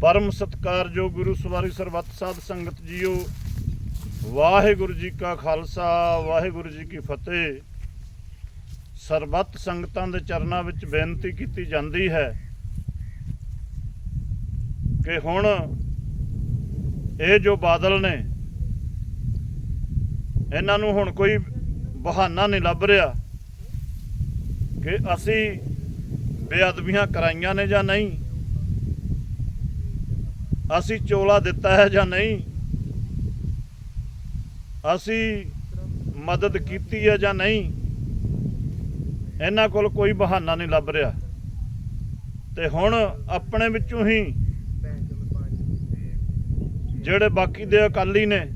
ਪਰਮ ਸਤਕਾਰਯੋਗ ਗੁਰੂ ਸਵਾਰੀ ਸਰਬੱਤ ਸਾਧ ਸੰਗਤ ਜੀਓ, ਵਾਹਿਗੁਰੂ ਜੀ ਕਾ ਖਾਲਸਾ, ਵਾਹਿਗੁਰੂ ਜੀ ਕੀ ਫਤਿਹ। ਸਰਬੱਤ ਸੰਗਤਾਂ ਦੇ ਚਰਨਾਂ ਵਿੱਚ ਬੇਨਤੀ ਕੀਤੀ ਜਾਂਦੀ ਹੈ ਕਿ ਹੁਣ ਇਹ ਜੋ ਬਾਦਲ ਨੇ, ਇਹਨਾਂ ਨੂੰ ਹੁਣ ਕੋਈ ਬਹਾਨਾ ਨਹੀਂ ਲੱਭ ਰਿਹਾ ਕਿ ਅਸੀਂ ਬੇਅਦਬੀਆਂ ਕਰਾਈਆਂ ਨੇ ਜਾਂ ਨਹੀਂ। ਅਸੀਂ ਚੋਲਾ ਦਿੱਤਾ ਹੈ ਜਾਂ ਨਹੀਂ? ਅਸੀਂ ਮਦਦ ਕੀਤੀ ਹੈ ਜਾਂ ਨਹੀਂ? ਇਹਨਾਂ ਕੋਲ ਕੋਈ ਬਹਾਨਾ ਨਹੀਂ ਲੱਭ ਰਿਹਾ। ਤੇ ਹੁਣ ਆਪਣੇ ਵਿੱਚੋਂ ਹੀ ਜਿਹੜੇ ਬਾਕੀ ਦੇ ਅਕਾਲੀ ਨੇ,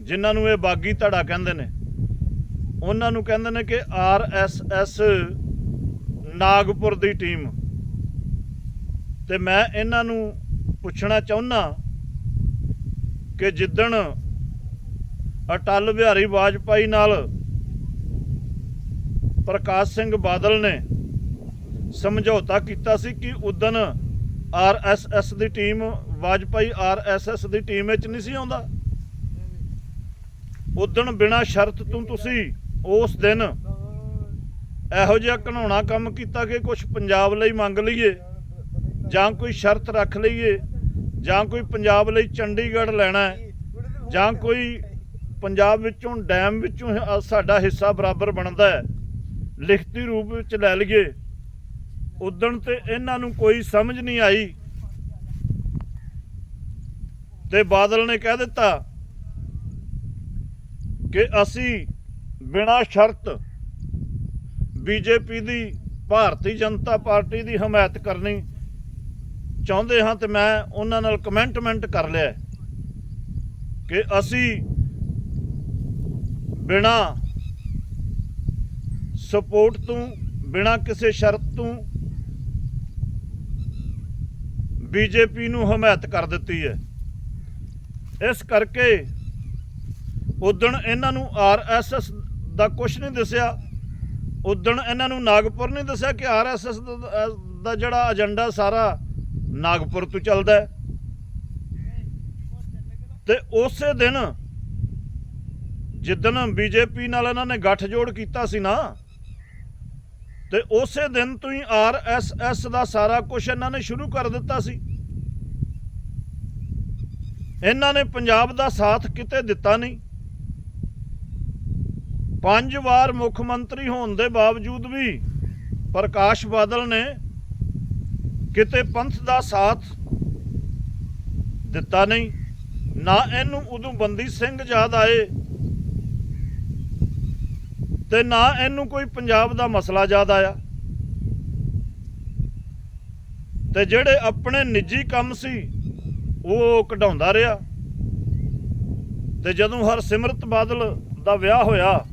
ਜਿਨ੍ਹਾਂ ਨੂੰ ਇਹ ਬਾਗੀ ਧੜਾ ਕਹਿੰਦੇ ਨੇ, ਉਹਨਾਂ ਨੂੰ ਕਹਿੰਦੇ ਨੇ ਕਿ ਆਰ ਐਸ ਐਸ ਨਾਗਪੁਰ ਦੀ ਟੀਮ। ਤੇ ਮੈਂ ਇਹਨਾਂ ਨੂੰ ਪੁੱਛਣਾ ਚਾਹੁੰਦਾ ਕਿ ਜਿੱਦਣ ਅਟਲ ਬਿਹਾਰੀ ਵਾਜਪਾਈ ਨਾਲ ਪ੍ਰਕਾਸ਼ ਸਿੰਘ ਬਾਦਲ ਨੇ ਸਮਝੌਤਾ ਕੀਤਾ ਸੀ ਕਿ ਉਦਣ ਆਰਐਸਐਸ ਦੀ ਟੀਮ, ਵਾਜਪਾਈ ਆਰਐਸਐਸ ਦੀ ਟੀਮ ਵਿੱਚ ਨਹੀਂ ਸੀ ਆਉਂਦਾ। ਉਦਣ ਬਿਨਾਂ ਸ਼ਰਤ ਤੋਂ ਤੁਸੀਂ ਉਸ ਦਿਨ ਇਹੋ ਜਿਹਾ ਘਣਾਉਣਾ ਕੰਮ ਕੀਤਾ ਕਿ ਕੁਝ ਪੰਜਾਬ ਲਈ ਮੰਗ ਲਈਏ ਜਾਂ ਕੋਈ ਸ਼ਰਤ ਰੱਖ ਲਈਏ। ਜਾਂ ਕੋਈ ਪੰਜਾਬ ਲਈ ਚੰਡੀਗੜ੍ਹ ਲੈਣਾ ਹੈ, ਜਾਂ ਕੋਈ ਪੰਜਾਬ ਵਿੱਚੋਂ ਡੈਮ ਵਿੱਚੋਂ ਸਾਡਾ ਹਿੱਸਾ ਬਰਾਬਰ ਬਣਦਾ ਹੈ, ਲਿਖਤੀ ਰੂਪ ਵਿੱਚ ਲੈ ਲਈਏ, ਉਦਣ ਤੇ ਇਹਨਾਂ ਨੂੰ ਕੋਈ ਸਮਝ ਨਹੀਂ ਆਈ। ਤੇ ਬਾਦਲ ਨੇ ਕਹਿ ਦਿੱਤਾ ਕਿ ਅਸੀਂ ਬਿਨਾਂ ਸ਼ਰਤ ਬੀਜੇਪੀ ਦੀ, ਭਾਰਤੀ ਜਨਤਾ ਪਾਰਟੀ ਦੀ ਹਮਾਇਤ ਕਰਨੀ ਚਾਹੁੰਦੇ ਹਾਂ ਤੇ ਮੈਂ ਉਹਨਾਂ ਨਾਲ ਕਮੈਂਟਮੈਂਟ ਕਰ ਲਿਆ ਕਿ ਅਸੀਂ ਬਿਨਾ ਸਪੋਰਟ ਤੋਂ, ਬਿਨਾ ਕਿਸੇ ਸ਼ਰਤ ਤੋਂ ਬੀਜੇਪੀ ਨੂੰ ਹਮਾਇਤ ਕਰ ਦਿੱਤੀ ਹੈ। ਇਸ ਕਰਕੇ ਉਦਣ ਇਹਨਾਂ ਨੂੰ ਆਰਐਸਐਸ ਦਾ ਕੁਝ ਨਹੀਂ ਦੱਸਿਆ। ਉਦਣ ਇਹਨਾਂ ਨੂੰ ਨਾਗਪੁਰ ਨਹੀਂ ਦੱਸਿਆ ਕਿ ਆਰਐਸਐਸ ਦਾ ਜਿਹੜਾ ਏਜੰਡਾ ਸਾਰਾ ਨਾਗਪੁਰ ਤੋਂ ਚੱਲਦਾ ਹੈ। ਤੇ ਉਸੇ ਦਿਨ ਜਿੱਦਣ ਬੀਜੇਪੀ ਨਾਲ ਇਹਨਾਂ ਨੇ ਗੱਠਜੋੜ ਕੀਤਾ ਸੀ ਨਾ, ਤੇ ਉਸੇ ਦਿਨ ਤੋਂ ਹੀ ਆਰਐਸਐਸ ਦਾ ਸਾਰਾ ਕੁਝ ਇਹਨਾਂ ਨੇ ਸ਼ੁਰੂ ਕਰ ਦਿੱਤਾ ਸੀ। ਇਹਨਾਂ ਨੇ ਪੰਜਾਬ ਦਾ ਸਾਥ ਕਿਤੇ ਦਿੱਤਾ ਨਹੀਂ। ਪੰਜ ਵਾਰ ਮੁੱਖ ਮੰਤਰੀ ਹੋਣ ਦੇ ਬਾਵਜੂਦ ਵੀ ਪ੍ਰਕਾਸ਼ ਬਾਦਲ ਨੇ ਕਿਤੇ ਪੰਥ ਦਾ ਸਾਥ ਦਿੱਤਾ ਨਹੀਂ, ਨਾ ਇਹਨੂੰ ਉਦੋਂ ਬੰਦੀ ਸਿੰਘ ਯਾਦ ਆਏ ਤੇ ਨਾ ਇਹਨੂੰ ਕੋਈ ਪੰਜਾਬ ਦਾ ਮਸਲਾ ਯਾਦ ਆਇਆ। ਤੇ ਜਿਹੜੇ ਆਪਣੇ ਨਿੱਜੀ ਕੰਮ ਸੀ, ਉਹ ਕਢਾਉਂਦਾ ਰਿਹਾ। ਤੇ ਜਦੋਂ ਹਰਸਿਮਰਤ ਬਾਦਲ ਦਾ ਵਿਆਹ ਹੋਇਆ,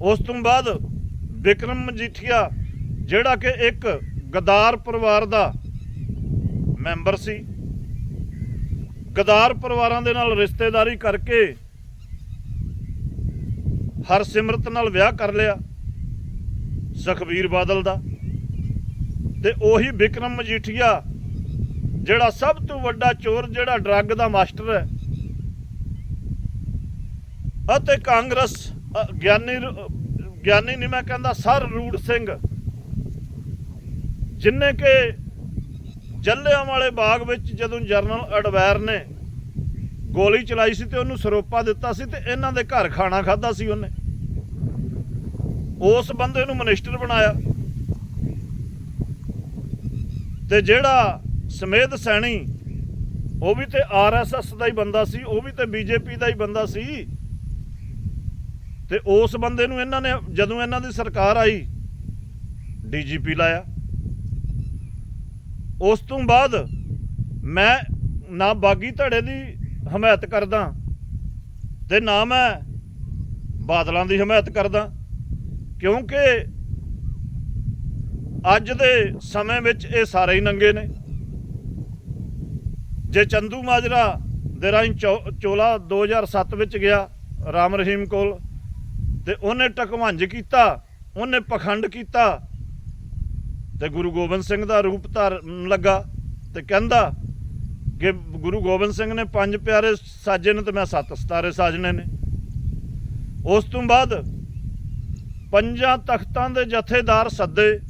ਉਸ ਤੋਂ ਬਾਅਦ ਵਿਕਰਮ ਮਜੀਠੀਆ, ਜਿਹੜਾ ਕਿ ਇੱਕ ਗਦਾਰ ਪਰਿਵਾਰ ਦਾ ਮੈਂਬਰ ਸੀ। ਗਦਾਰ ਪਰਿਵਾਰਾਂ ਦੇ ਨਾਲ ਰਿਸ਼ਤੇਦਾਰੀ ਕਰਕੇ ਹਰਸਿਮਰਤ ਨਾਲ ਵਿਆਹ ਕਰ ਲਿਆ। ਸੁਖਬੀਰ ਬਾਦਲ ਦਾ। ਤੇ ਉਹੀ ਵਿਕਰਮ ਮਜੀਠੀਆ, ਜਿਹੜਾ ਸਭ ਤੋਂ ਵੱਡਾ ਚੋਰ, ਜਿਹੜਾ ਡਰੱਗ ਦਾ ਮਾਸਟਰ ਹੈ। ਅਤੇ ਕਾਂਗਰਸ ਗਿਆਨੀ ਗਿਆਨੀ ਨਹੀਂ ਮੈਂ ਕਹਿੰਦਾ, ਸਰ ਰੂੜ ਸਿੰਘ। ਜਿੰਨੇ ਕਿ ਜੱਲਿਆਂ ਵਾਲੇ ਬਾਗ ਵਿੱਚ ਜਦੋਂ ਜਨਰਲ ਅਡਵੈਰ ਨੇ ਗੋਲੀ ਚਲਾਈ ਸੀ ਤੇ ਉਹਨੂੰ ਸਰੋਪਾ ਦਿੱਤਾ ਸੀ ਤੇ ਇਹਨਾਂ ਦੇ ਘਰ ਖਾਣਾ ਖਾਦਾ ਸੀ ਉਹਨੇ। ਉਸ ਬੰਦੇ ਨੂੰ ਮਿਨਿਸਟਰ ਬਣਾਇਆ। ਤੇ ਜਿਹੜਾ ਸਮੇਧ ਸੈਣੀ, ਉਹ ਵੀ ਤੇ ਆਰਐਸਐਸ ਦਾ ਹੀ ਬੰਦਾ ਸੀ, ਉਹ ਵੀ ਤੇ ਬੀਜੇਪੀ ਦਾ ਹੀ ਬੰਦਾ ਸੀ। ਤੇ ਉਸ ਬੰਦੇ ਨੂੰ ਇਹਨਾਂ ਨੇ, ਜਦੋਂ ਇਹਨਾਂ ਦੀ ਸਰਕਾਰ ਆਈ ਡੀਜੀਪੀ ਲਾਇਆ। ਉਸ ਤੋਂ ਬਾਅਦ ਮੈਂ ਨਾ ਬਾਗੀ ਧੜੇ ਦੀ ਹਮਾਇਤ ਕਰਦਾ ਤੇ ਨਾ ਮੈਂ ਬਾਦਲਾਂ ਦੀ ਹਮਾਇਤ ਕਰਦਾ। ਕਿਉਂਕਿ ਅੱਜ ਦੇ ਸਮੇਂ ਵਿੱਚ ਇਹ ਸਾਰੇ ਹੀ ਨੰਗੇ ਨੇ। ਜੇ ਚੰਦੂ ਮਾਜਰਾ ਦੇ ਰਾਹੀਂ ਚੋ- ਚੋਲਾ 2007 ਵਿੱਚ ਗਿਆ ਰਾਮ ਰਹੀਮ ਕੋਲ ਤੇ ਉਹਨੇ ਟਕਵੰਜ ਕੀਤਾ, ਉਹਨੇ ਪਖੰਡ ਕੀਤਾ ਤੇ ਗੁਰੂ ਗੋਬਿੰਦ ਸਿੰਘ ਦਾ ਰੂਪ ਧਾਰਨ ਲੱਗਾ ਤੇ ਕਹਿੰਦਾ ਕਿ ਗੁਰੂ ਗੋਬਿੰਦ ਸਿੰਘ ਨੇ ਪੰਜ ਪਿਆਰੇ ਸਾਜੇ ਨੇ ਤੇ ਮੈਂ ਸੱਤ ਸਤਾਰੇ ਸਾਜਣੇ ਨੇ। ਉਸ ਤੋਂ ਬਾਅਦ ਪੰਜਾਂ ਤਖਤਾਂ ਦੇ ਜਥੇਦਾਰ ਸੱਦੇ।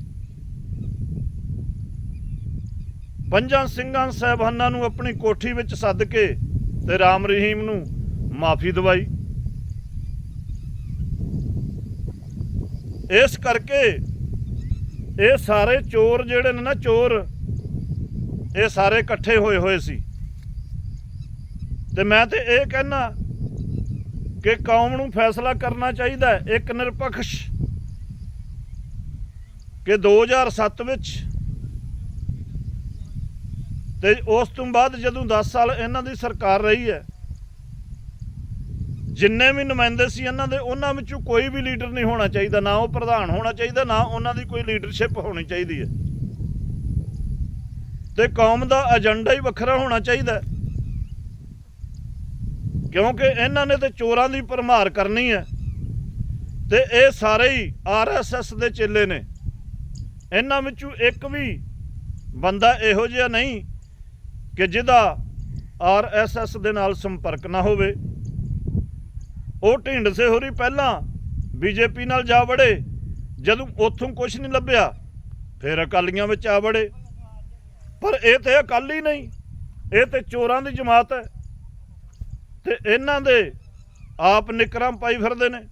ਪੰਜਾਂ ਸਿੰਘਾਂ ਸਾਹਿਬਾਨਾਂ ਨੂੰ ਆਪਣੀ ਕੋਠੀ ਵਿੱਚ ਸੱਦ ਕੇ ਤੇ ਰਾਮ ਰਹੀਮ ਨੂੰ ਮਾਫੀ ਦਵਾਈ। ਇਸ ਕਰਕੇ ਇਹ ਸਾਰੇ ਚੋਰ ਜਿਹੜੇ ਨੇ ਨਾ, ਚੋਰ, ਇਹ ਸਾਰੇ ਇਕੱਠੇ ਹੋਏ ਹੋਏ ਸੀ। ਤੇ ਮੈਂ ਤੇ ਇਹ ਕਹਿਣਾ ਕਿ ਕੌਮ ਨੂੰ ਫੈਸਲਾ ਕਰਨਾ ਚਾਹੀਦਾ ਹੈ, ਇੱਕ ਨਿਰਪੱਖ ਕਿ 2007 ਵਿੱਚ ਤੇ ਉਸ ਤੋਂ ਬਾਅਦ ਜਦੋਂ 10 ਸਾਲ ਇਹਨਾਂ ਦੀ ਸਰਕਾਰ ਰਹੀ ਹੈ ਜਿੰਨੇ ਵੀ ਨੁਮਾਇੰਦੇ ਸੀ ਇਹਨਾਂ ਦੇ, ਉਹਨਾਂ ਵਿੱਚੋਂ ਕੋਈ ਵੀ ਲੀਡਰ ਨਹੀਂ ਹੋਣਾ ਚਾਹੀਦਾ, ਨਾ ਉਹ ਪ੍ਰਧਾਨ ਹੋਣਾ ਚਾਹੀਦਾ, ਨਾ ਉਹਨਾਂ ਦੀ ਕੋਈ ਲੀਡਰਸ਼ਿਪ ਹੋਣੀ ਚਾਹੀਦੀ ਹੈ। ਤੇ ਕੌਮ ਦਾ ਏਜੰਡਾ ਹੀ ਵੱਖਰਾ ਹੋਣਾ ਚਾਹੀਦਾ ਕਿਉਂਕਿ ਇਹਨਾਂ ਨੇ ਤੇ ਚੋਰਾਂ ਦੀ ਭਰਮਾਰ ਕਰਨੀ ਹੈ। ਤੇ ਇਹ ਸਾਰੇ ਹੀ ਆਰਐਸਐਸ ਦੇ ਚੇਲੇ ਨੇ। ਇਹਨਾਂ ਵਿੱਚੋਂ ਇੱਕ ਵੀ ਬੰਦਾ ਇਹੋ ਜਿਹਾ ਨਹੀਂ ਕਿ ਜਿਹਦਾ ਆਰਐਸਐਸ ਦੇ ਨਾਲ ਸੰਪਰਕ ਨਾ ਹੋਵੇ। ਉਹ ਢਿੰਡਸੇ ਹੋਰੀ ਪਹਿਲਾਂ ਬੀਜੇਪੀ ਨਾਲ ਜਾ ਵੜੇ, ਜਦੋਂ ਉੱਥੋਂ ਕੁਝ ਨਹੀਂ ਲੱਭਿਆ, ਫਿਰ ਅਕਾਲੀਆਂ ਵਿੱਚ ਆ ਵੜੇ। ਪਰ ਇਹ ਤੇ ਅਕਾਲੀ ਨਹੀਂ, ਇਹ ਤੇ ਚੋਰਾਂ ਦੀ ਜਮਾਤ ਹੈ। ਤੇ ਇਹਨਾਂ ਦੇ ਆਪ ਨਿਕਰਾਂ ਪਾਈ ਫਿਰਦੇ ਨੇ।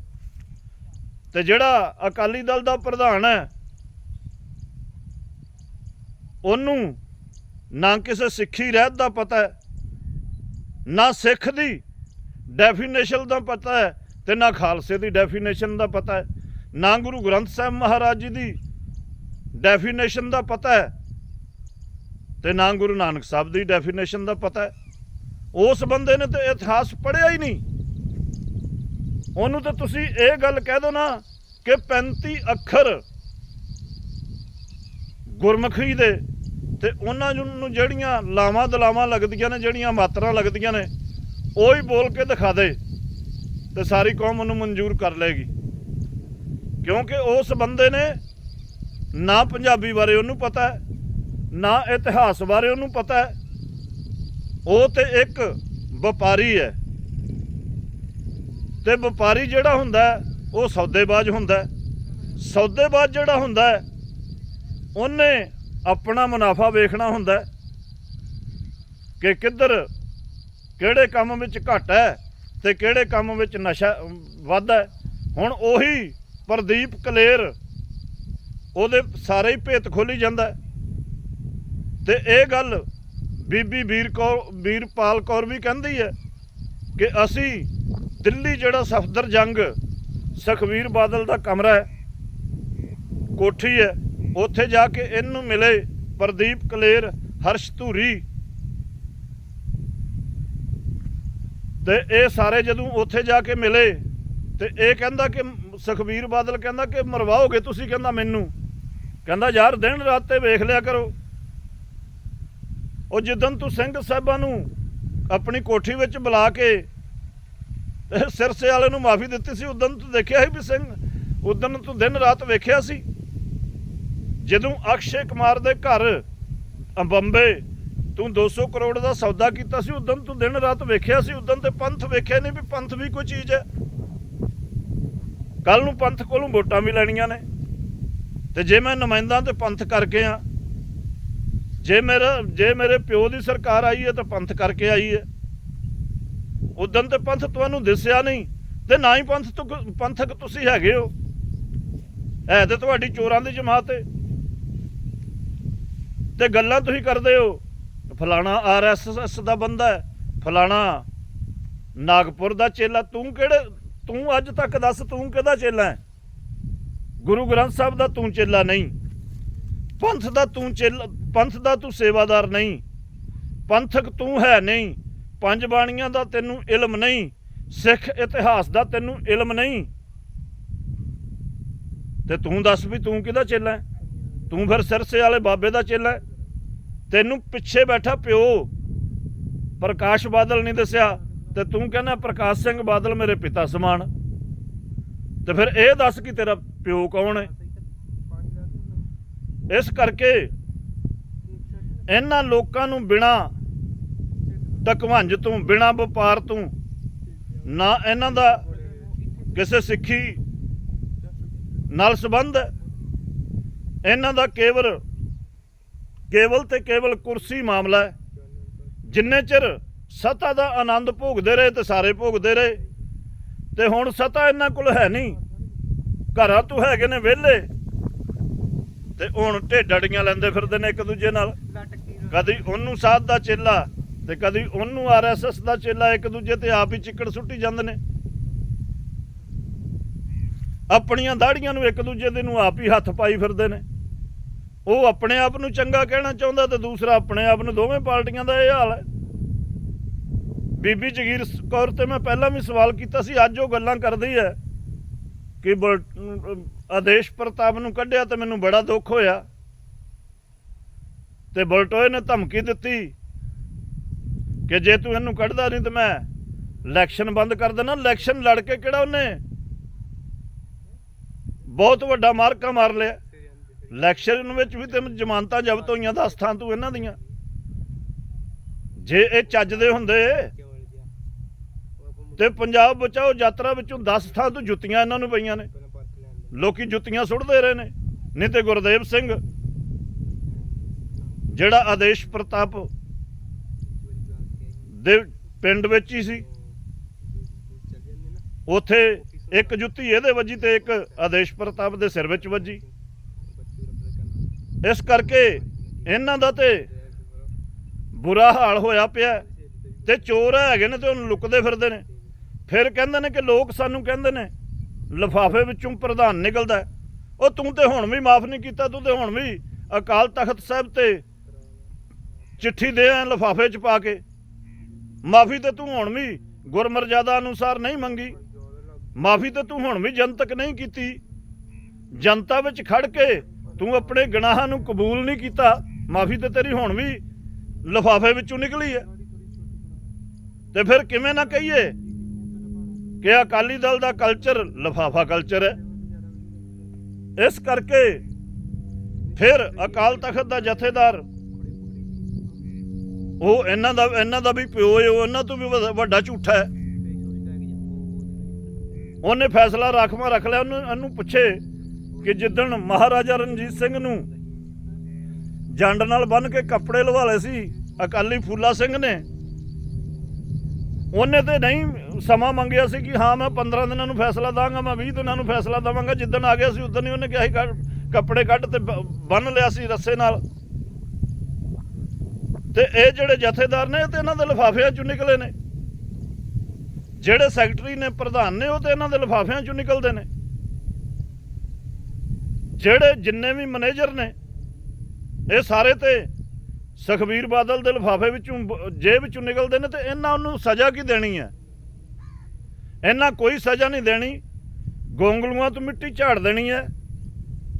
ਤੇ ਜਿਹੜਾ ਅਕਾਲੀ ਦਲ ਦਾ ਪ੍ਰਧਾਨ ਹੈ, ਉਹਨੂੰ ਨਾ ਕਿਸੇ ਸਿੱਖੀ ਰਹਿਤ ਦਾ ਪਤਾ ਨਾ ਸਿੱਖ ਦੀ ਡੈਫੀਨੇਸ਼ਨ ਦਾ ਪਤਾ ਹੈ ਤੇ ਨਾ ਖਾਲਸੇ ਦੀ ਡੈਫੀਨੇਸ਼ਨ ਦਾ ਪਤਾ ਹੈ, ਨਾ ਗੁਰੂ ਗ੍ਰੰਥ ਸਾਹਿਬ ਮਹਾਰਾਜ ਜੀ ਦੀ ਡੈਫੀਨੇਸ਼ਨ ਦਾ ਪਤਾ ਹੈ ਤੇ ਨਾ ਗੁਰੂ ਨਾਨਕ ਸਾਹਿਬ ਦੀ ਡੈਫੀਨੇਸ਼ਨ ਦਾ ਪਤਾ ਹੈ। ਉਸ ਬੰਦੇ ਨੇ ਤੇ ਇਤਿਹਾਸ ਪੜ੍ਹਿਆ ਹੀ ਨਹੀਂ। ਉਹਨੂੰ ਤਾਂ ਤੁਸੀਂ ਇਹ ਗੱਲ ਕਹਿ ਦਿਓ ਨਾ ਕਿ 35 ਅੱਖਰ ਗੁਰਮੁਖੀ ਦੇ ਤੇ ਉਹਨਾਂ ਨੂੰ ਜਿਹੜੀਆਂ ਲਾਵਾਂ ਦਲਾਵਾਂ ਲੱਗਦੀਆਂ ਨੇ, ਜਿਹੜੀਆਂ ਮਾਤਰਾ ਲੱਗਦੀਆਂ ਨੇ ਉਹ ਹੀ ਬੋਲ ਕੇ ਦਿਖਾ ਦੇ ਤੇ ਸਾਰੀ ਕੌਮ ਉਹਨੂੰ ਮਨਜ਼ੂਰ ਕਰ ਲਏਗੀ। ਕਿਉਂਕਿ ਉਸ ਬੰਦੇ ਨੇ ਨਾ ਪੰਜਾਬੀ ਬਾਰੇ ਉਹਨੂੰ ਪਤਾ ਹੈ, ਨਾ ਇਤਿਹਾਸ ਬਾਰੇ ਉਹਨੂੰ ਪਤਾ ਹੈ। ਉਹ ਤੇ ਇੱਕ ਵਪਾਰੀ ਹੈ। ਤੇ ਵਪਾਰੀ ਜਿਹੜਾ ਹੁੰਦਾ ਉਹ ਸੌਦੇਬਾਜ਼ ਹੁੰਦਾ ਸੌਦੇਬਾਜ਼ ਜਿਹੜਾ ਹੁੰਦਾ ਉਹਨੇ ਆਪਣਾ ਮੁਨਾਫਾ ਵੇਖਣਾ ਹੁੰਦਾ ਕਿ ਕਿੱਧਰ ਕਿਹੜੇ ਕੰਮ ਵਿੱਚ ਘਟ ਹੈ ਤੇ ਕਿਹੜੇ ਕੰਮ ਵਿੱਚ ਨਸ਼ਾ ਵੱਧ ਹੈ? ਹੁਣ ਉਹੀ ਪ੍ਰਦੀਪ ਕਲੇਰ, ਉਹਦੇ ਸਾਰੇ ਹੀ ਭੇਤ ਖੋਲੀ ਜਾਂਦਾ ਹੈ। ਤੇ ਇਹ ਗੱਲ ਬੀਬੀ ਵੀਰ ਕੌਰ, ਵੀਰਪਾਲ ਕੌਰ ਵੀ ਕਹਿੰਦੀ ਹੈ ਕਿ ਅਸੀਂ ਦਿੱਲੀ ਜਿਹੜਾ ਸਫਦਰ ਜੰਗ ਸੁਖਵੀਰ ਬਾਦਲ ਦਾ ਕਮਰਾ ਹੈ, ਕੋਠੀ ਹੈ, ਉੱਥੇ ਜਾ ਕੇ ਇਹਨੂੰ ਮਿਲੇ ਪ੍ਰਦੀਪ ਕਲੇਰ, ਹਰਸ਼ ਧੂਰੀ ਤੇ ਇਹ ਸਾਰੇ ਜਦੋਂ ਉੱਥੇ ਜਾ ਕੇ ਮਿਲੇ ਤੇ ਇਹ ਕਹਿੰਦਾ ਕਿ ਸੁਖਵੀਰ ਬਾਦਲ ਕਹਿੰਦਾ ਕਿ ਮਰਵਾਓਗੇ ਤੁਸੀਂ ਕਹਿੰਦਾ ਮੈਨੂੰ। ਕਹਿੰਦਾ, ਯਾਰ, ਦਿਨ ਰਾਤ ਤੇ ਵੇਖ ਲਿਆ ਕਰੋ। ਉਹ ਜਿੱਦਨ ਤੂੰ ਸਿੰਘ ਸਾਹਿਬਾਂ ਨੂੰ ਆਪਣੀ ਕੋਠੀ ਵਿੱਚ ਬੁਲਾ ਕੇ ਸਿਰਸੇ ਵਾਲੇ ਨੂੰ ਮਾਫੀ ਦਿੱਤੀ ਸੀ, ਉਦੋਂ ਤੂੰ ਦੇਖਿਆ ਸੀ ਵੀ ਸਿੰਘ, ਉਦੋਂ ਤੂੰ ਦਿਨ ਰਾਤ ਵੇਖਿਆ ਸੀ? ਜਦੋਂ ਅਕਸ਼ੇ ਕੁਮਾਰ ਦੇ ਘਰ ਅ- ਬੰਬੇ ਤੂੰ 200 ਕਰੋੜ ਦਾ ਸੌਦਾ ਕੀਤਾ ਸੀ, ਉਦੋਂ ਤੂੰ ਦਿਨ ਰਾਤ ਵੇਖਿਆ ਸੀ, ਉਦੋਂ ਤੇ ਪੰਥ ਵੇਖਿਆ ਨਹੀਂ ਵੀ ਪੰਥ ਵੀ ਕੋਈ ਚੀਜ਼ ਹੈ। ਕੱਲ ਨੂੰ ਪੰਥ ਕੋਲੋਂ ਵੋਟਾਂ ਵੀ ਲੈਣੀਆਂ ਨੇ। ਤੇ ਜੇ ਮੈਂ ਨੁਮਾਇੰਦਾ ਤੇ ਪੰਥ ਕਰਕੇ ਆ, ਜੇ ਮੇਰਾ, ਜੇ ਮੇਰੇ ਪਿਓ ਦੀ ਸਰਕਾਰ ਆਈ ਹੈ ਤਾਂ ਪੰਥ ਕਰਕੇ ਆਈ ਹੈ। ਉਦੋਂ ਤੇ ਪੰਥ ਤੁਹਾਨੂੰ ਦਿਸਿਆ ਨਹੀਂ, ਤੇ ਨਾ ਹੀ ਪੰਥ ਤੋਂ ਪੰਥਕ ਤੁਸੀਂ ਹੈਗੇ ਹੋ। ਹੈ ਤੇ ਤੁਹਾਡੀ ਚੋਰਾਂ ਦੀ ਜਮਾਤ ਹੈ ਤੇ ਗੱਲਾਂ ਤੁਸੀਂ ਕਰਦੇ ਹੋ। ਫਲਾਣਾ ਆਰਐਸਐਸ ਦਾ ਬੰਦਾ ਹੈ, ਫਲਾਣਾ। ਨਾਗਪੁਰ ਦਾ ਚੇਲਾ, ਤੂੰ ਕਿਹੜੇ, ਤੂੰ ਅੱਜ ਤੱਕ ਦੱਸ ਤੂੰ ਕਿਹਦਾ ਚੇਲਾ ਹੈ? ਗੁਰੂ ਗ੍ਰੰਥ ਸਾਹਿਬ ਦਾ ਤੂੰ ਚੇਲਾ ਨਹੀਂ। ਪੰਥ ਦਾ ਤੂੰ ਚੇਲਾ, ਪੰਥ ਦਾ ਤੂੰ ਸੇਵਾਦਾਰ ਨਹੀਂ। ਪੰਥਕ ਤੂੰ ਹੈ ਨਹੀਂ। ਪੰਜ ਬਾਣੀਆਂ ਦਾ ਤੈਨੂੰ ਇਲਮ ਨਹੀਂ। ਸਿੱਖ ਇਤਿਹਾਸ ਦਾ ਤੈਨੂੰ ਇਲਮ ਨਹੀਂ। ਤੇ ਤੂੰ ਦੱਸ ਵੀ ਤੂੰ ਕਿਹਦਾ ਚੇਲਾ ਹੈ? ਤੂੰ ਫਿਰ ਸਿਰਸੇ ਵਾਲੇ ਬਾਬੇ ਦਾ ਚੇਲਾ ਹੈ? ਤੈਨੂੰ ਪਿੱਛੇ ਬੈਠਾ ਪਿਓ। ਪ੍ਰਕਾਸ਼ ਬਾਦਲ ਨਹੀਂ ਦੱਸਿਆ, ਤੇ ਤੂੰ ਕਹਿੰਦਾ ਪ੍ਰਕਾਸ਼ ਸਿੰਘ ਬਾਦਲ ਮੇਰੇ ਪਿਤਾ ਸਮਾਨ। ਤੇ ਫਿਰ ਇਹ ਦੱਸ ਕਿ ਤੇਰਾ ਪਿਓ ਕੌਣ ਹੈ? ਇਸ ਕਰਕੇ ਇਹਨਾਂ ਲੋਕਾਂ ਨੂੰ ਬਿਨਾ ਤਕਵੰਜ ਤੋਂ, ਬਿਨਾ ਵਪਾਰ ਤੋਂ, ਨਾ ਇਹਨਾਂ ਦਾ ਕਿਸੇ ਸਿੱਖੀ ਨਾਲ ਸੰਬੰਧ, ਇਹਨਾਂ ਦਾ ਕੇਵਲ ਕੇਵਲ ਤੇ ਕੇਵਲ ਕੁਰਸੀ ਮਾਮਲਾ ਹੈ। ਜਿੰਨੇ ਚਿਰ ਸਤਾ ਦਾ ਆਨੰਦ ਭੋਗਦੇ ਰਹੇ ਤੇ ਸਾਰੇ ਭੋਗਦੇ ਰਹੇ, ਤੇ ਹੁਣ ਸਤਾ ਇਹਨਾਂ ਕੋਲ ਹੈ ਨਹੀਂ। ਘਰਾਂ ਤੋਂ ਹੈਗੇ ਨੇ ਵਿਹਲੇ, ਤੇ ਹੁਣ ਢੇਡੜੀਆਂ ਲੈਂਦੇ ਫਿਰਦੇ ਨੇ ਇੱਕ ਦੂਜੇ ਨਾਲ। ਕਦੀ ਉਹਨੂੰ ਸਾਧ ਦਾ ਚੇਲਾ ਤੇ ਕਦੀ ਉਹਨੂੰ ਆਰਐਸਐਸ ਦਾ ਚੇਲਾ ਇੱਕ ਦੂਜੇ ਤੇ ਆਪ ਹੀ ਚਿੱਕੜ ਸੁੱਟੀ ਜਾਂਦੇ ਨੇ। ਆਪਣੀਆਂ ਦਾੜੀਆਂ ਨੂੰ ਇੱਕ ਦੂਜੇ ਦੇ ਨੂੰ ਆਪ ਹੀ ਹੱਥ ਪਾਈ ਫਿਰਦੇ ਨੇ। ਉਹ ਆਪਣੇ ਆਪ ਨੂੰ ਚੰਗਾ ਕਹਿਣਾ ਚਾਹੁੰਦਾ ਤੇ ਦੂਸਰਾ ਆਪਣੇ ਆਪ ਨੂੰ ਦੋਵੇਂ ਪਾਰਟੀਆਂ ਦਾ ਇਹ ਹਾਲ ਹੈ। ਬੀਬੀ ਜਗੀਰ ਕੌਰ ਤੇ ਮੈਂ ਪਹਿਲਾਂ ਵੀ ਸਵਾਲ ਕੀਤਾ ਸੀ, ਅੱਜ ਉਹ ਗੱਲਾਂ ਕਰਦੀ ਹੈ ਕਿ ਬੁਲ- ਆਦੇਸ਼ ਪ੍ਰਤਾਪ ਨੂੰ ਕੱਢਿਆ ਤੇ ਮੈਨੂੰ ਬੜਾ ਦੁੱਖ ਹੋਇਆ। ਤੇ ਬਲਟੋਏ ਨੇ ਧਮਕੀ ਦਿੱਤੀ ਕਿ ਜੇ ਤੂੰ ਇਹਨੂੰ ਕੱਢਦਾ ਨਹੀਂ ਤੇ ਮੈਂ ਇਲੈਕਸ਼ਨ ਬੰਦ ਕਰ ਦੇਣਾ। ਇਲੈਕਸ਼ਨ ਲੜ ਕੇ ਕਿਹੜਾ ਉਹਨੇ ਬਹੁਤ ਵੱਡਾ ਮਾਰਕਾ ਮਾਰ ਲਿਆ। ਲੈਕਚਰ ਵਿੱਚ ਵੀ ਤੇ ਜ਼ਮਾਨਤਾਂ ਜ਼ਬਤ ਹੋਈਆਂ, ਦਸ ਥਾਂ ਤੋਂ ਇਹਨਾਂ ਦੀਆਂ। ਜੇ ਇਹ ਚੱਜ ਦੇ ਹੁੰਦੇ, ਤੇ ਪੰਜਾਬ ਬਚਾਓ, ਯਾਤਰਾ ਵਿੱਚੋਂ 10 ਥਾਂ ਤੋਂ ਜੁੱਤੀਆਂ ਇਹਨਾਂ ਨੂੰ ਪਈਆਂ ਨੇ। ਲੋਕੀ ਜੁੱਤੀਆਂ ਸੁੱਟਦੇ ਰਹੇ ਨੇ, ਨਹੀਂ ਤੇ ਗੁਰਦੇਵ ਸਿੰਘ, ਜਿਹੜਾ ਆਦੇਸ਼ ਪ੍ਰਤਾਪ ਦੇ ਪਿੰਡ ਵਿੱਚ ਹੀ ਸੀ, ਉਥੇ ਇੱਕ ਜੁੱਤੀ ਇਹਦੇ ਵੱਜੀ ਤੇ ਇੱਕ ਆਦੇਸ਼ ਪ੍ਰਤਾਪ ਦੇ ਸਿਰ ਵਿੱਚ ਵੱਜੀ। ਇਸ ਕਰਕੇ ਇਹਨਾਂ ਦਾ ਤੇ ਬੁਰਾ ਹਾਲ ਹੋਇਆ ਪਿਆ ਤੇ ਚੋਰ ਹੈਗੇ ਨੇ ਤੇ ਉਹਨੂੰ ਲੁਕਦੇ ਫਿਰਦੇ ਨੇ। ਫਿਰ ਕਹਿੰਦੇ ਨੇ ਕਿ ਲੋਕ ਸਾਨੂੰ ਕਹਿੰਦੇ ਨੇ, ਲਫਾਫੇ ਵਿੱਚੋਂ ਪ੍ਰਧਾਨ ਨਿਕਲਦਾ ਉਹ ਤੂੰ ਤੇ ਹੁਣ ਵੀ ਮਾਫ ਨਹੀਂ ਕੀਤਾ, ਤੂੰ ਤੇ ਹੁਣ ਵੀ ਅਕਾਲ ਤਖਤ ਸਾਹਿਬ ਤੇ ਚਿੱਠੀ ਦੇ ਆ ਲਫਾਫੇ 'ਚ ਪਾ ਕੇ। ਮਾਫੀ ਤੇ ਤੂੰ ਹੁਣ ਵੀ ਗੁਰਮਰਜ਼ਾਦਾ ਅਨੁਸਾਰ ਨਹੀਂ ਮੰਗੀ। ਮਾਫੀ ਤੇ ਤੂੰ ਹੁਣ ਵੀ ਜਨਤਕ ਨਹੀਂ ਕੀਤੀ। ਜਨਤਾ ਵਿੱਚ ਖੜ ਕੇ ਤੂੰ ਆਪਣੇ ਗੁਨਾਹਾਂ ਨੂੰ ਕਬੂਲ ਨਹੀਂ ਕੀਤਾ, ਮਾਫੀ ਤੇ ਤੇਰੀ ਹੁਣ ਵੀ ਲਫਾਫੇ ਵਿੱਚੋਂ ਨਿਕਲੀ ਹੈ ਤੇ ਫਿਰ ਕਿਵੇਂ ਨਾ ਕਹੀਏ ਕਿ ਅਕਾਲੀ ਦਲ ਦਾ ਕਲਚਰ ਲਫਾਫਾ ਕਲਚਰ ਹੈ ਇਸ ਕਰਕੇ ਫਿਰ ਅਕਾਲ ਤਖਤ ਦਾ ਜਥੇਦਾਰ, ਉਹ ਇਹਨਾਂ ਦਾ ਇਹਨਾਂ ਦਾ ਵੀ ਪਿਓ ਹੈ ਉਹ ਇਹਨਾਂ ਤੋਂ ਵੀ ਵੱਡਾ ਝੂਠਾ ਹੈ ਉਹਨੇ ਫੈਸਲਾ ਰਾਖਵਾ ਰੱਖ ਲਿਆ, ਉਹਨੂੰ ਇਹਨੂੰ ਪੁੱਛੇ ਕਿ ਜਿੱਦਣ ਮਹਾਰਾਜਾ ਰਣਜੀਤ ਸਿੰਘ ਨੂੰ ਜੰਡ ਨਾਲ ਬੰਨ ਕੇ ਕੱਪੜੇ ਲਵਾ ਲਏ ਸੀ, ਅਕਾਲੀ ਫੂਲਾ ਸਿੰਘ ਨੇ, ਉਹਨੇ ਤੇ ਨਹੀਂ ਸਮਾਂ ਮੰਗਿਆ ਸੀ ਕਿ ਹਾਂ ਮੈਂ 15 ਦਿਨਾਂ ਨੂੰ ਫੈਸਲਾ ਦਾਂਗਾ, ਮੈਂ 20 ਦਿਨਾਂ ਨੂੰ ਫੈਸਲਾ ਦਵਾਂਗਾ, ਜਿੱਦਣ ਆ ਗਿਆ ਸੀ, ਉਦੋਂ ਹੀ ਉਹਨੇ ਕਿਹਾ ਸੀ ਕੱਢ- ਕੱਪੜੇ ਕੱਢ ਤੇ ਬ- ਬੰਨ ਲਿਆ ਸੀ ਰੱਸੇ ਨਾਲ। ਤੇ ਇਹ ਜਿਹੜੇ ਜਥੇਦਾਰ ਨੇ, ਇਹ ਤੇ ਇਹਨਾਂ ਦੇ ਲਿਫਾਫਿਆਂ ਚੋਂ ਨਿਕਲੇ ਨੇ। ਜਿਹੜੇ ਸੈਕਟਰੀ ਨੇ, ਪ੍ਰਧਾਨ ਨੇ, ਉਹ ਤੇ ਇਹਨਾਂ ਦੇ ਲਿਫਾਫਿਆਂ ਚੋਂ ਨਿਕਲਦੇ ਨੇ। ਜਿਹੜੇ ਜਿੰਨੇ ਵੀ ਮੈਨੇਜਰ ਨੇ, ਇਹ ਸਾਰੇ ਤੇ ਸੁਖਬੀਰ ਬਾਦਲ ਦੇ ਲਿਫਾਫੇ ਵਿੱਚੋਂ ਜੇਬ ਵਿੱਚੋਂ ਨਿਕਲਦੇ ਨੇ ਤੇ ਇਹਨਾਂ ਨੂੰ ਸਜ਼ਾ ਕੀ ਦੇਣੀ ਹੈ? ਇਹਨਾਂ ਕੋਈ ਸਜ਼ਾ ਨਹੀਂ ਦੇਣੀ। ਗੋਂਗਲੂਆਂ ਤੋਂ ਮਿੱਟੀ ਝਾੜ ਦੇਣੀ ਹੈ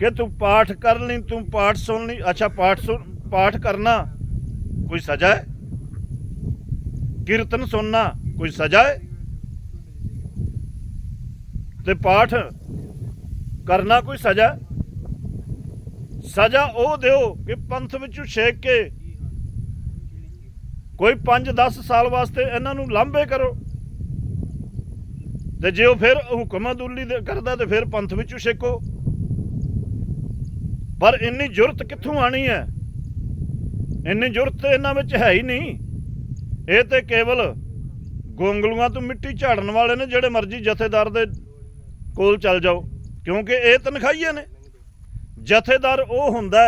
ਕਿ ਤੂੰ ਪਾਠ ਕਰ ਲਈ, ਤੂੰ ਪਾਠ ਸੁਣ ਲਈ। ਅੱਛਾ, ਪਾਠ ਸੁਣ, ਪਾਠ ਕਰਨਾ ਕੋਈ ਸਜ਼ਾ ਹੈ? ਕੀਰਤਨ ਸੁਣਨਾ ਕੋਈ ਸਜ਼ਾ ਹੈ? ਤੇ ਪਾਠ ਕਰਨਾ ਕੋਈ ਸਜ਼ਾ ਹੈ? ਸਜ਼ਾ ਉਹ ਦਿਓ ਕਿ ਪੰਥ ਵਿੱਚੋਂ ਛੇਕ ਕੇ ਕੋਈ 5-10 ਸਾਲ ਵਾਸਤੇ ਇਹਨਾਂ ਨੂੰ ਲਾਂਭੇ ਕਰੋ। ਤੇ ਜੇ ਉਹ ਫਿਰ ਹੁਕਮਦੁੱਲੀ ਦੇ ਕਰਦਾ ਤੇ ਫਿਰ ਪੰਥ ਵਿੱਚੋਂ ਛੇਕੋ। ਪਰ ਇੰਨੀ ਜੁਰਤ ਕਿੱਥੋਂ ਆਣੀ ਹੈ? ਇੰਨੀ ਜੁਰਤ ਇਹਨਾਂ ਵਿੱਚ ਹੈ ਹੀ ਨਹੀਂ। ਇਹ ਤੇ ਕੇਵਲ ਗੋਂਗਲੂਆਂ ਤੋਂ ਮਿੱਟੀ ਝਾੜਨ ਵਾਲੇ ਨੇ ਜਿਹੜੇ ਮਰਜ਼ੀ ਜਥੇਦਾਰ ਦੇ ਕੋਲ ਚੱਲ ਜਾਓ, ਕਿਉਂਕਿ ਇਹ ਤਨਖਾਹੀਏ ਨੇ। ਜਥੇਦਾਰ ਉਹ ਹੁੰਦਾ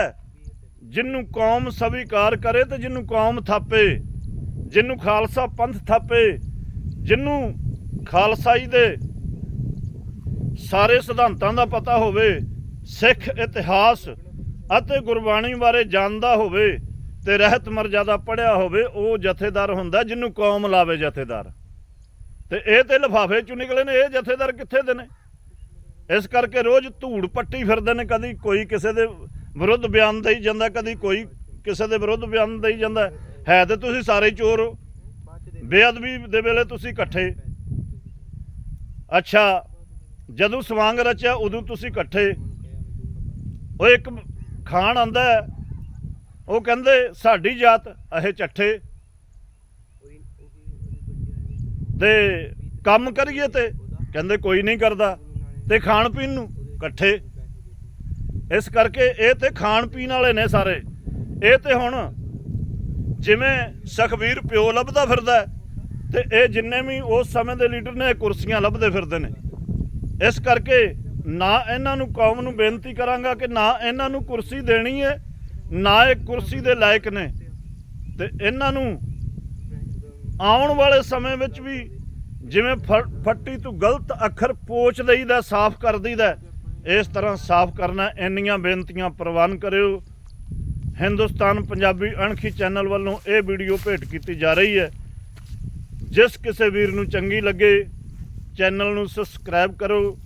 ਜਿਹਨੂੰ ਕੌਮ ਸਵੀਕਾਰ ਕਰੇ ਤੇ ਜਿਹਨੂੰ ਕੌਮ ਥਾਪੇ ਜਿਹਨੂੰ ਖਾਲਸਾ ਪੰਥ ਥਾਪੇ ਜਿਹਨੂੰ ਖਾਲਸਾਈ ਦੇ ਸਾਰੇ ਸਿਧਾਂਤਾਂ ਦਾ ਪਤਾ ਹੋਵੇ, ਸਿੱਖ ਇਤਿਹਾਸ ਅਤੇ ਗੁਰਬਾਣੀ ਬਾਰੇ ਜਾਣਦਾ ਹੋਵੇ ਤੇ ਰਹਿਤ ਮਰਜ਼ਾਦਾ ਪੜਿਆ ਹੋਵੇ, ਉਹ ਜਥੇਦਾਰ ਹੁੰਦਾ ਜਿਹਨੂੰ ਕੌਮ ਲਾਵੇ ਜਥੇਦਾਰ। ਤੇ ਇਹ ਤੇ ਲਿਫਾਫੇ ਚੋਂ ਨਿਕਲੇ ਨੇ, ਇਹ ਜਥੇਦਾਰ ਕਿੱਥੇ ਦੇ ਨੇ? ਇਸ ਕਰਕੇ ਰੋਜ਼ ਧੂੜ ਪੱਟੀ ਫਿਰਦੇ ਨੇ, ਕਦੀ ਕੋਈ ਕਿਸੇ ਦੇ ਵਿਰੁੱਧ ਬਿਆਨ ਦੇਈ ਜਾਂਦਾ, ਕਦੀ ਕੋਈ ਕਿਸੇ ਦੇ ਵਿਰੁੱਧ ਬਿਆਨ ਦੇਈ ਜਾਂਦਾ। ਹੈ ਤੇ ਤੁਸੀਂ ਸਾਰੇ ਚੋਰ ਹੋ। ਬੇਅਦਬੀ ਦੇ ਵੇਲੇ ਤੁਸੀਂ ਇਕੱਠੇ। ਅੱਛਾ, ਜਦੋਂ ਸਵਾਂਗ ਰਚਿਆ, ਉਦੋਂ ਤੁਸੀਂ ਇਕੱਠੇ। ਉਹ ਇੱਕ ਖਾਨ ਆਂਦਾ ਉਹ ਕਹਿੰਦੇ, ਸਾਡੀ ਜਾਤ ਇਹ ਚੱਠੇ। ਤੇ ਕੰਮ ਕਰੀਏ ਤੇ? ਕਹਿੰਦੇ, ਕੋਈ ਨਹੀਂ ਕਰਦਾ। ਤੇ ਖਾਣ ਪੀਣ ਨੂੰ ਇਕੱਠੇ। ਇਸ ਕਰਕੇ ਇਹ ਤੇ ਖਾਣ ਪੀਣ ਵਾਲੇ ਨੇ ਸਾਰੇ। ਇਹ ਤੇ ਹੁਣ ਜਿਵੇਂ ਸਖਵੀਰ ਪਿਓ ਲੱਭਦਾ ਫਿਰਦਾ ਹੈ, ਤੇ ਇਹ ਜਿੰਨੇ ਵੀ ਉਸ ਸਮੇਂ ਦੇ ਲੀਡਰ ਨੇ ਇਹ ਕੁਰਸੀਆਂ ਲੱਭਦੇ ਫਿਰਦੇ ਨੇ। ਇਸ ਕਰਕੇ ਨਾ ਇਹਨਾਂ ਨੂੰ ਕੌਮ ਨੂੰ ਬੇਨਤੀ ਕਰਾਂਗਾ ਕਿ ਨਾ ਇਹਨਾਂ ਨੂੰ ਕੁਰਸੀ ਦੇਣੀ ਹੈ ਨਾ ਇਹ ਕੁਰਸੀ ਦੇ ਲਾਇਕ ਨੇ। ਤੇ ਇਹਨਾਂ ਨੂੰ ਆਉਣ ਵਾਲੇ ਸਮੇਂ ਵਿੱਚ ਵੀ ਜਿਵੇਂ ਫ- ਫੱਟੀ ਤੋਂ ਗਲਤ ਅੱਖਰ ਪੋਚ ਲਈਦਾ, ਸਾਫ਼ ਕਰ ਦਈਦਾ, ਇਸ ਤਰ੍ਹਾਂ ਸਾਫ਼ ਕਰਨਾ, ਇੰਨੀਆਂ ਬੇਨਤੀਆਂ ਪ੍ਰਵਾਨ ਕਰਿਓ। ਹਿੰਦੁਸਤਾਨ ਪੰਜਾਬੀ ਅਣਖੀ ਚੈਨਲ ਵੱਲੋਂ ਇਹ ਵੀਡੀਓ ਭੇਟ ਕੀਤੀ ਜਾ ਰਹੀ ਹੈ। ਜਿਸ ਕਿਸੇ ਵੀਰ ਨੂੰ ਚੰਗੀ ਲੱਗੇ, ਚੈਨਲ ਨੂੰ ਸਬਸਕ੍ਰਾਈਬ ਕਰੋ,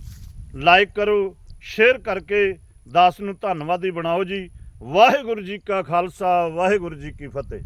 ਲਾਈਕ ਕਰੋ, ਸ਼ੇਅਰ ਕਰਕੇ ਦਾਸ ਨੂੰ ਧੰਨਵਾਦੀ ਬਣਾਓ ਜੀ। ਵਾਹਿਗੁਰੂ ਜੀ ਕਾ ਖਾਲਸਾ, ਵਾਹਿਗੁਰੂ ਜੀ ਕੀ ਫਤਿਹ।